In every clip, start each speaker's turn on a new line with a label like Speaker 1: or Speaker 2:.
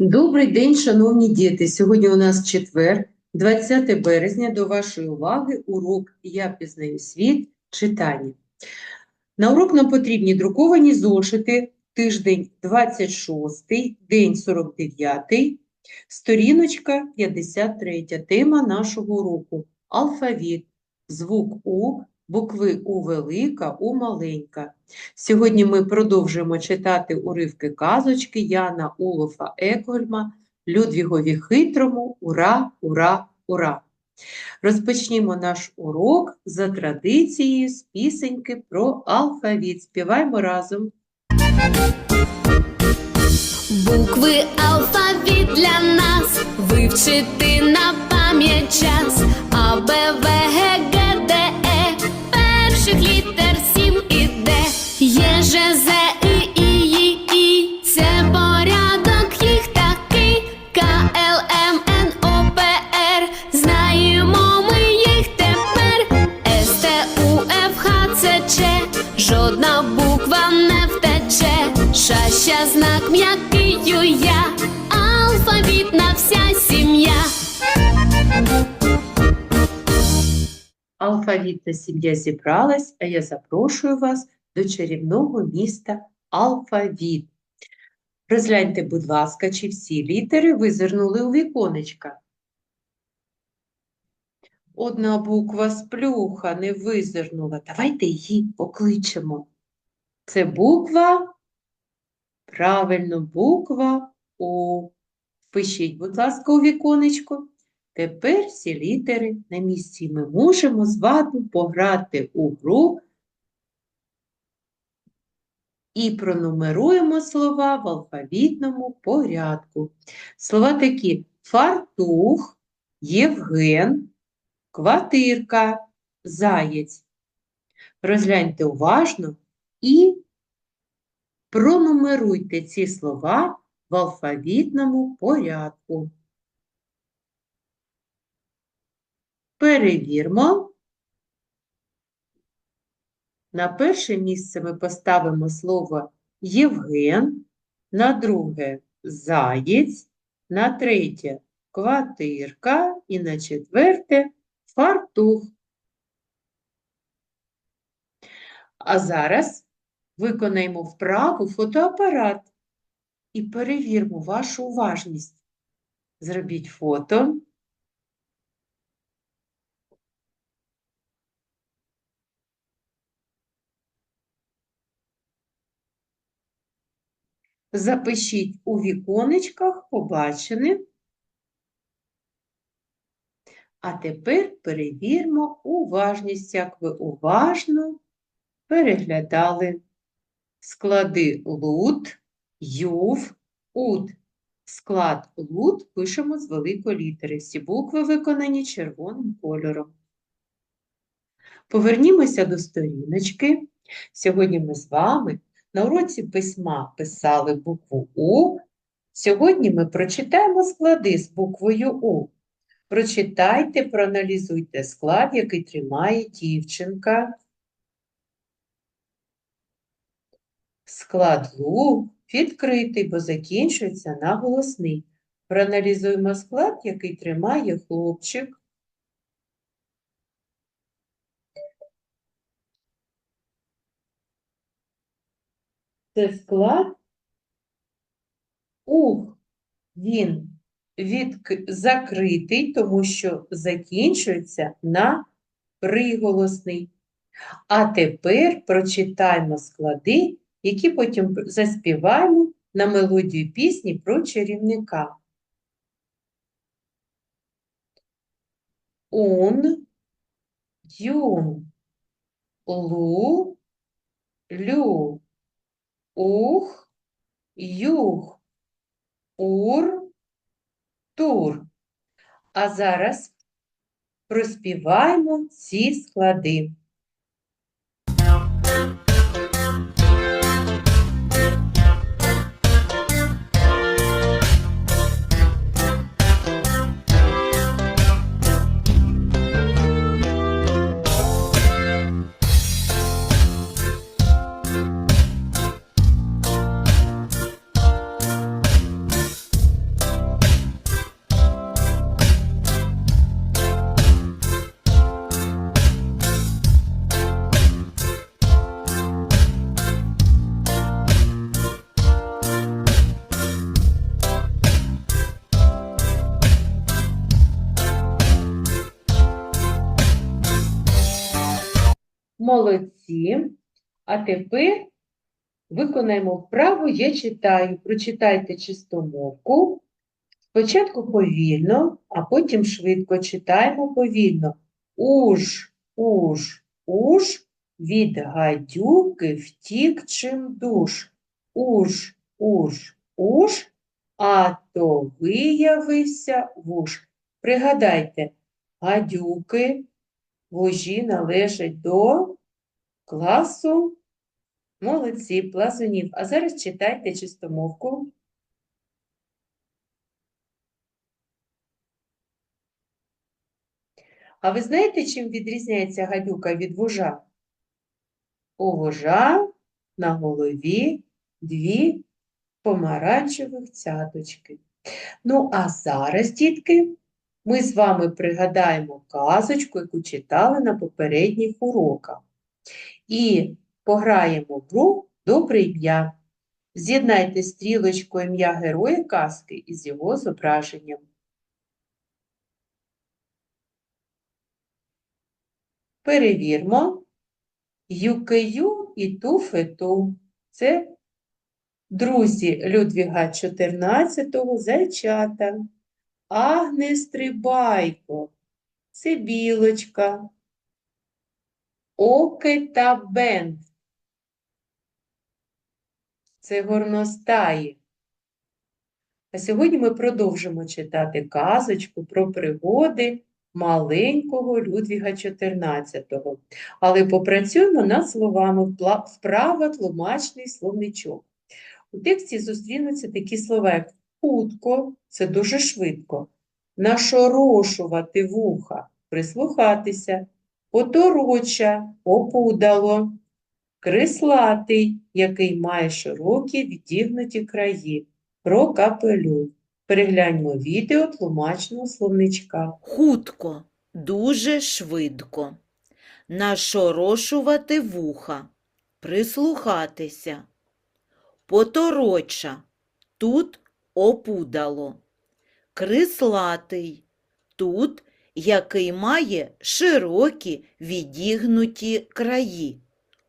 Speaker 1: Добрий день, шановні діти! Сьогодні у нас четвер, 20 березня. До вашої уваги урок «Я пізнаю світ. Читання». На урок нам потрібні друковані зошити, тиждень 26, день 49, сторіночка 53, тема нашого уроку – алфавіт, звук У, букви У велика, У маленька. Сьогодні ми продовжуємо читати уривки казочки Яна Улофа Екольма Людвігові Хитрому Ура, ура, ура! Розпочнімо наш урок за традицією з пісеньки про алфавіт. Співаємо разом.
Speaker 2: Букви алфавіт для нас вивчити на пам'ять час. А, Б, В, Г, Г. Перших літер сім і Д. Є, Ж, З, І, І, І, І. Це порядок їх такий. К, Л, М, Н, О, П, Р. Знаємо ми їх тепер. С, Т, У, Ф, Х, Ц, Ч. Жодна буква не втече. Шаща знак м'який я. Алфавітна сім'я
Speaker 1: зібралась, а я запрошую вас до чарівного міста Алфавіт. Розгляньте, будь ласка, чи всі літери визирнули у віконечка. Одна буква сплюха не визирнула. Давайте її покличемо. Це буква, правильно, буква О. Пишіть, будь ласка, у віконечко. Тепер всі літери на місці. Ми можемо з вами пограти у гру і пронумеруємо слова в алфавітному порядку. Слова такі фартух, Євген, квартирка, заєць. Розгляньте уважно і пронумеруйте ці слова в алфавітному порядку. Перевірмо. На перше місце ми поставимо слово Євген, на друге заєць, на третє квартирка і на четверте фартух. А зараз виконаємо вправу фотоапарат і перевіримо вашу уважність. Зробіть фото. Запишіть у віконечках побачене. А тепер перевіримо уважність, як ви уважно переглядали склади лут, юв, ут. Склад лут пишемо з великої літери. Всі букви виконані червоним кольором. Повернімося до сторіночки. Сьогодні ми з вами на уроці письма писали букву У. Сьогодні ми прочитаємо склади з буквою У. Прочитайте, проаналізуйте склад, який тримає дівчинка. Склад Лу відкритий, бо закінчується на голосний. Проаналізуємо склад, який тримає хлопчик. Це склад ух. Він відк... закритий, тому що закінчується на приголосний. А тепер прочитаємо склади, які потім заспіваємо на мелодію пісні про чарівника. Ун, юн, лу, лю, ух, юг, ур, тур. А зараз проспіваємо ці склади. Молодці. А тепер виконаємо вправу «Я читаю». Прочитайте чистомовку. Спочатку повільно, а потім швидко читаємо повільно. Уж, уж, уж, від гадюки втік чим душ. Уж, уж, уж, а то виявився вуж. Пригадайте, гадюки, вужі належать до класу молодці, плазунів. А зараз читайте чистомовку. А ви знаєте, чим відрізняється гадюка від вужа? У вужа на голові дві помаранчевих цяточки. Ну, а зараз, дітки, ми з вами пригадаємо казочку, яку читали на попередніх уроках. І пограємо в гру «Добре ім'я». З'єднайте стрілочкою ім'я героя казки із його зображенням. Перевірмо. Юкею і туфету. Це друзі Людвіга XIV зайчата. Агне Стрибайко. Це білочка. Оке та бент. Це горностаї. А сьогодні ми продовжимо читати казочку про пригоди маленького Людвіга XIV. Але попрацюємо над словами вправа тлумачний словничок. У тексті зустрінуться такі слова, як хутко, це дуже швидко, нашорошувати вуха, прислухатися, потороча, опудало, крислатий, який має широкі відігнуті краї, про капелюх. Перегляньмо відео тлумачного словничка.
Speaker 3: Хутко, дуже швидко. Нашорошувати вуха, прислухатися. Потороча, тут опудало. Крислатий, тут, який має широкі відігнуті краї.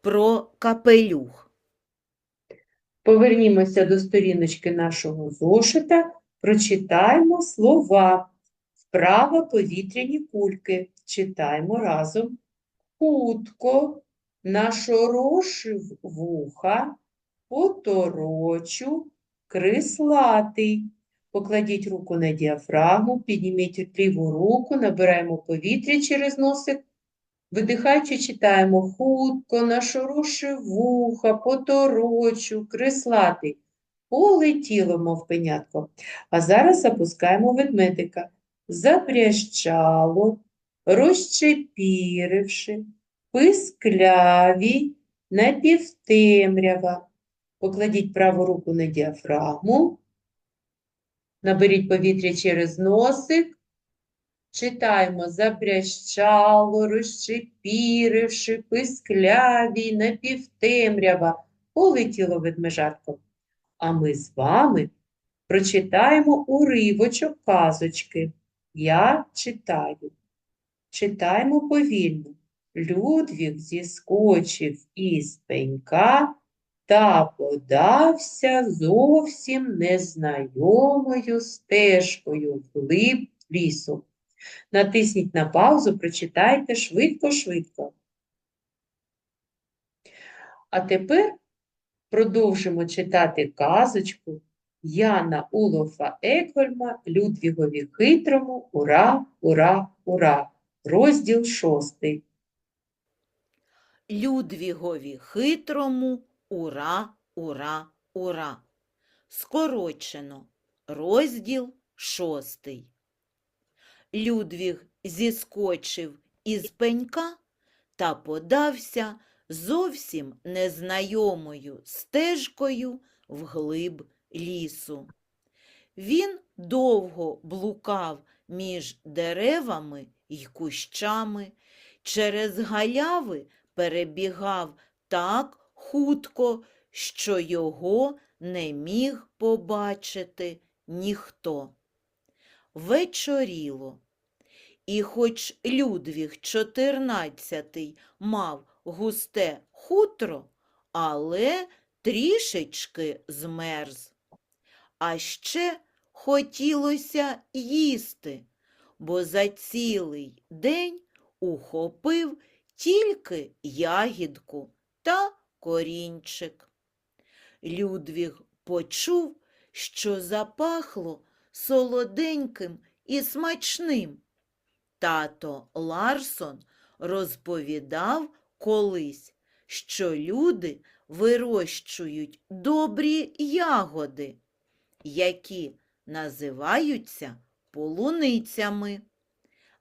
Speaker 3: Про капелюх.
Speaker 1: Повернімося до сторіночки нашого зошита, прочитаємо слова. Вправа повітряні кульки. Читаємо разом. Хутко, нашорошив вуха, поторочу, крислатий. Покладіть руку на діафрагму, підніміть ліву руку, набираємо повітря через носик. Видихаючи, читаємо хутко, нашорошив вуха, поторочу, крислатий. Полетіло, мов пенятко. А зараз запускаємо ведмедика. Запрящало, розчепіривши, писклявій, напівтемрява. Покладіть праву руку на діафрагму. Наберіть повітря через носик. Читаємо забрящало, розчепіривши, писклявій, напівтемрява. Полетіло ведмежатко. А ми з вами прочитаємо уривочок казочки. Я читаю. Читаємо повільно. Людвіг зіскочив із пенька та подався зовсім незнайомою стежкою вглиб лісу. Натисніть на паузу, прочитайте швидко-швидко. А тепер продовжимо читати казочку Яна Улофа Екольма Людвігові хитрому Ура, ура, ура. Розділ шостий.
Speaker 3: Людвігові хитрому ура, ура, ура. Скорочено. Розділ шостий. Людвіг зіскочив із пенька та подався зовсім незнайомою стежкою вглиб лісу. Він довго блукав між деревами й кущами, через галяви перебігав так хутко, що його не міг побачити ніхто. Вечоріло. І хоч Людвіг XIV мав густе хутро, але трішечки змерз. А ще хотілося їсти, бо за цілий день ухопив тільки ягідку та корінчик. Людвіг почув, що запахло солоденьким і смачним. Тато Ларсон розповідав колись, що люди вирощують добрі ягоди, які називаються полуницями.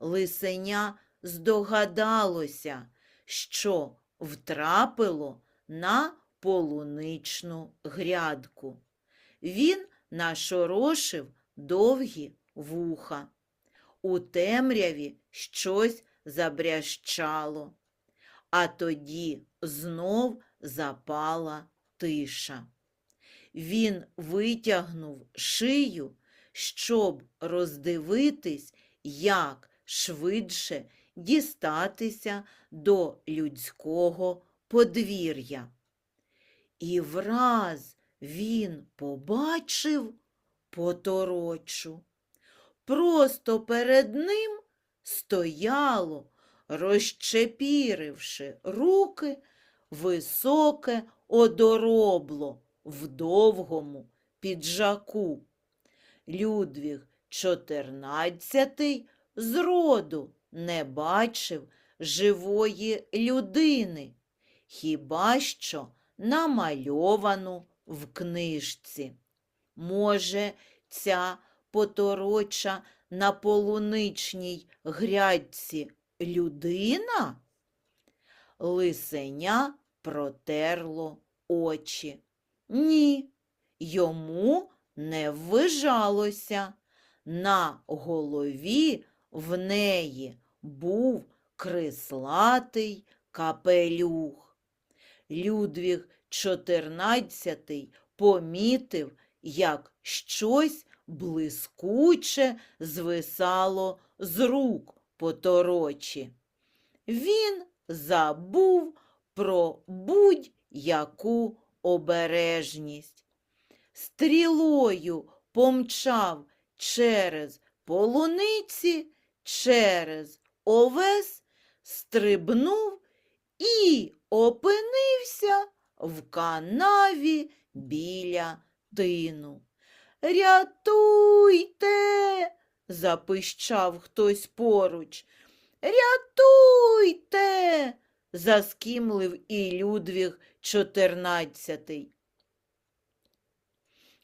Speaker 3: Лисеня здогадалося, що втрапило на полуничну грядку. Він нашорошив довгі вуха. У темряві щось забрящало, а тоді знов запала тиша. Він витягнув шию, щоб роздивитись, як швидше дістатися до людського подвір'я. І враз він побачив поторочу. Просто перед ним стояло, розчепіривши руки, високе одоробло в довгому піджаку. Людвіг чотирнадцятий зроду не бачив живої людини, хіба що намальовану в книжці. Може, ця потороча на полуничній грядці людина? Лисеня протерло очі. Ні, йому не ввижалося. На голові в неї був крислатий капелюх. Людвіг XIV помітив, як щось блискуче звисало з рук поторочі. Він забув про будь-яку обережність. Стрілою помчав через полуниці, через овес, стрибнув і опинився в канаві біля тину. Рятуйте, запищав хтось поруч. Рятуйте, заскімлив і Людвіг чотирнадцятий.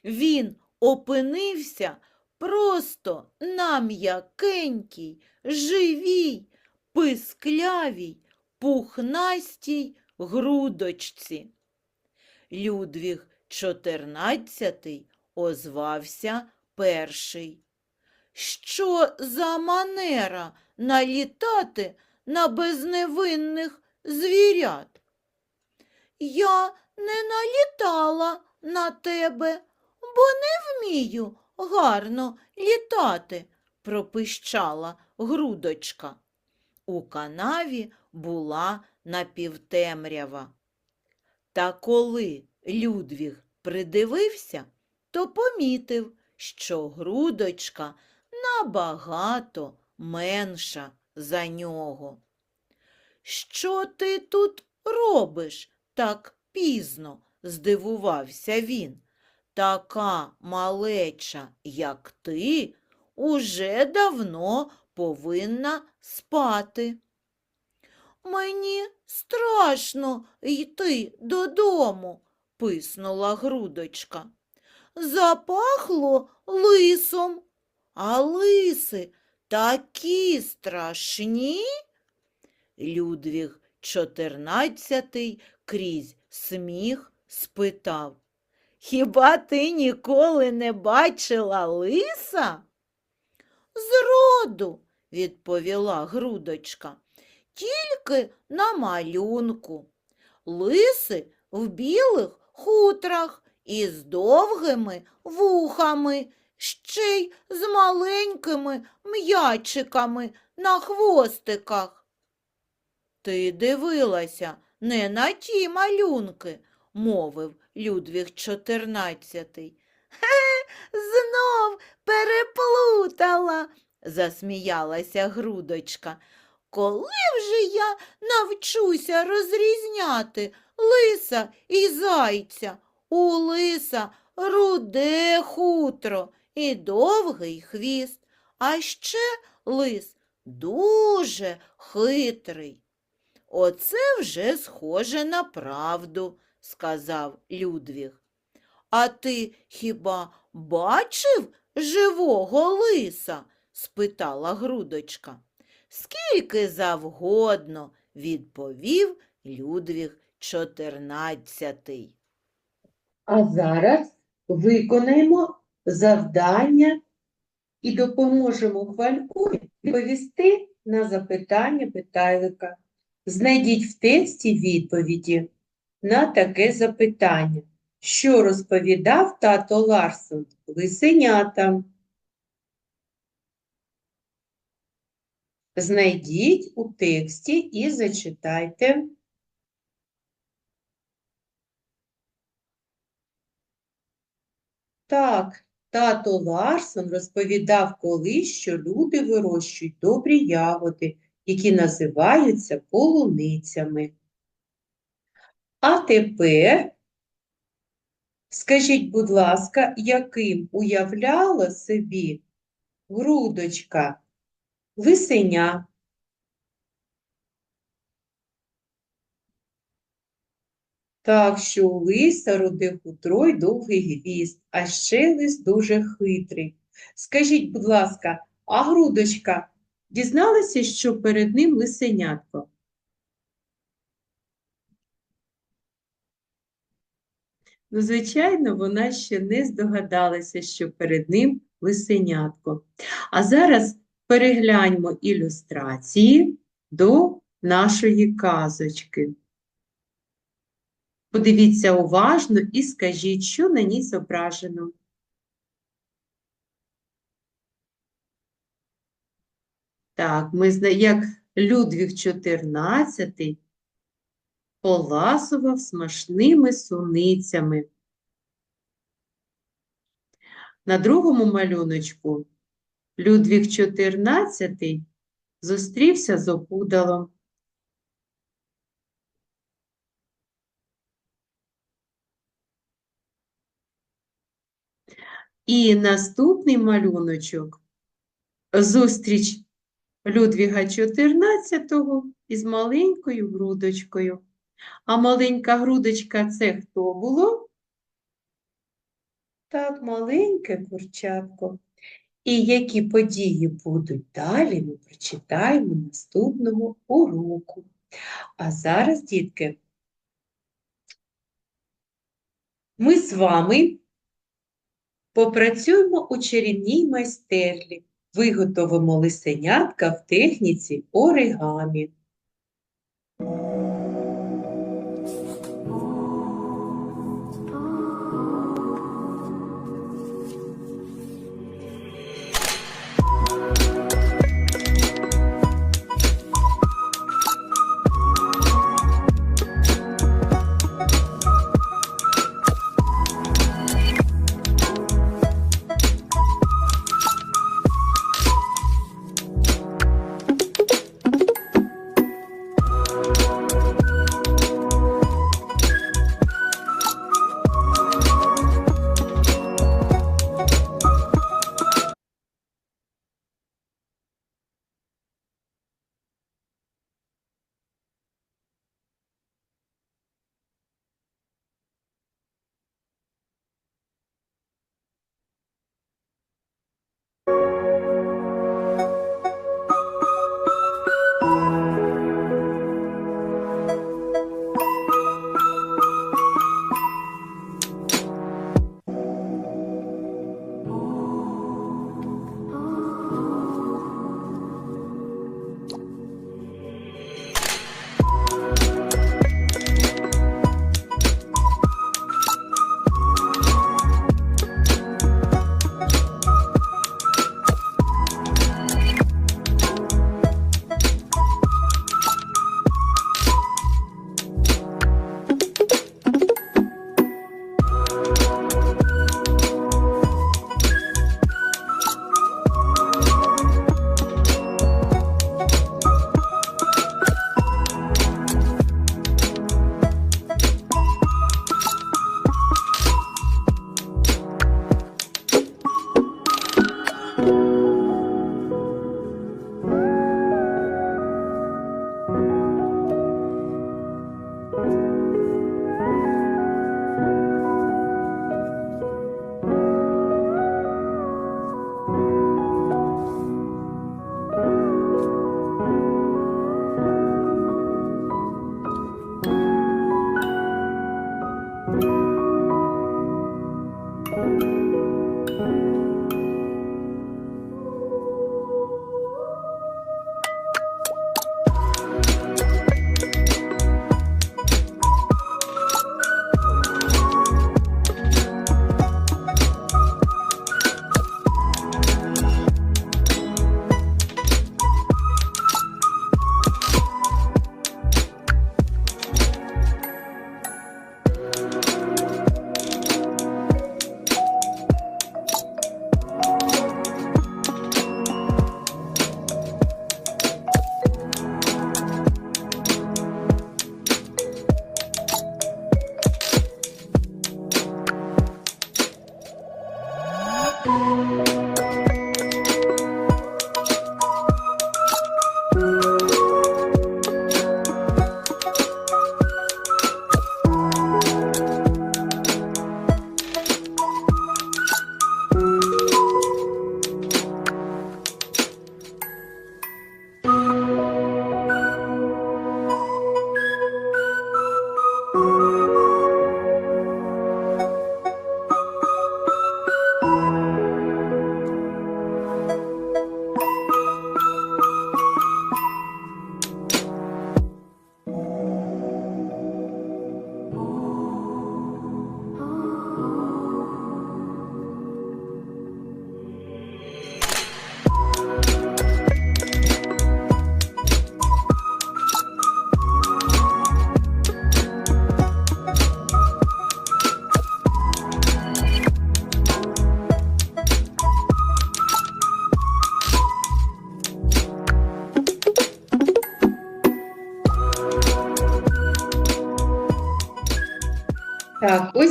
Speaker 3: Він опинився просто на м'якенькій, живій, писклявій, пухнастій грудочці. Людвіг чотирнадцятий озвався перший. Що за манера налітати на безневинних звірят? Я не налітала на тебе, бо не вмію гарно літати, пропищала грудочка. У канаві була напівтемрява. Та коли Людвіг придивився, то помітив, що грудочка набагато менша за нього. Що ти тут робиш так пізно? здивувався він. Така малеча, як ти, уже давно повинна спати. Мені страшно йти додому, писнула грудочка. Запахло лисом, а лиси такі страшні. Людвіг чотирнацятий крізь сміх спитав. Хіба ти ніколи не бачила лиса? Зроду, відповіла грудочка, тільки на малюнку. Лиси в білих хутрах із довгими вухами, ще й з маленькими м'ячиками на хвостиках. Ти дивилася не на ті малюнки, мовив Людвіг XIV. Хе, знов переплутала, засміялася грудочка. Коли вже я навчуся розрізняти лиса і зайця? У лиса руде хутро і довгий хвіст, а ще лис дуже хитрий. Оце вже схоже на правду, сказав Людвіг. А ти хіба бачив живого лиса? спитала грудочка. Скільки завгодно, відповів Людвіг чотирнадцятий.
Speaker 1: А зараз виконаємо завдання і допоможемо хвальку відповісти на запитання питайлика. Знайдіть в тексті відповіді на таке запитання. Що розповідав тато Ларсон лисенятам? Знайдіть у тексті і зачитайте. Так, тато Ларсон розповідав колись, що люди вирощують добрі ягоди, які називаються полуницями. А тепер скажіть, будь ласка, яким уявляла собі грудочка лисеня? Так що у лиса руде хутро й довгий хвіст, а ще лис дуже хитрий. Скажіть, будь ласка, а грудочка дізналася, що перед ним лисенятко? Ну, звичайно, вона ще не здогадалася, що перед ним лисенятко. А зараз перегляньмо ілюстрації до нашої казочки. Подивіться уважно і скажіть, що на ній зображено. Так, ми як Людвіг XIV поласував смачними суницями. На другому малюночку Людвіг XIV зустрівся з опудалом. І наступний малюночок зустріч Людвіга XIV із маленькою грудочкою. А маленька грудочка це хто було? Так, маленьке курчатко. І які події будуть далі, ми прочитаємо наступного уроку. А зараз, дітки, ми з вами попрацюємо у чарівній майстерні, виготовимо лисенятка в техніці оригамі.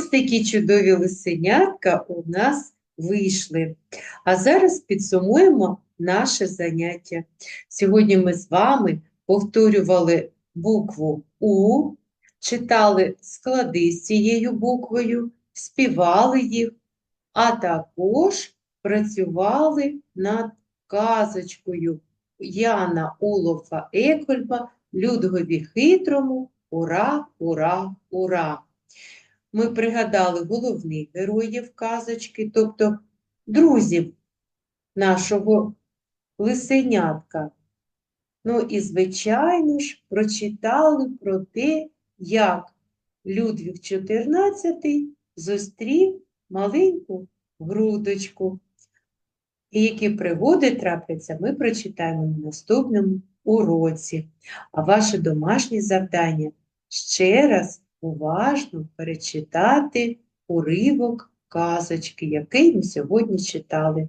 Speaker 1: Ось такі чудові лисенятка у нас вийшли. А зараз підсумуємо наше заняття. Сьогодні ми з вами повторювали букву У, читали склади з цією буквою, співали їх, а також працювали над казочкою Яна Улофа Екольба Людгові Хитрому Ура, ура, ура! Ми пригадали головних героїв казочки, тобто друзів нашого лисенятка. Ну і, звичайно ж, прочитали про те, як Людвіг XIV зустрів маленьку грудочку. І які пригоди трапляться, ми прочитаємо на наступному уроці. А ваше домашнє завдання ще раз уважно перечитати уривок казочки, який ми сьогодні читали.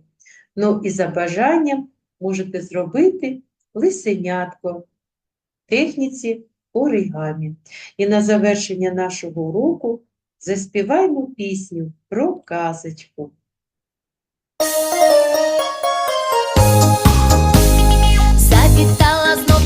Speaker 1: Ну і за бажанням можете зробити лисенятко в техніці оригамі. І на завершення нашого уроку заспіваємо пісню про казочку.
Speaker 2: Завітала знов до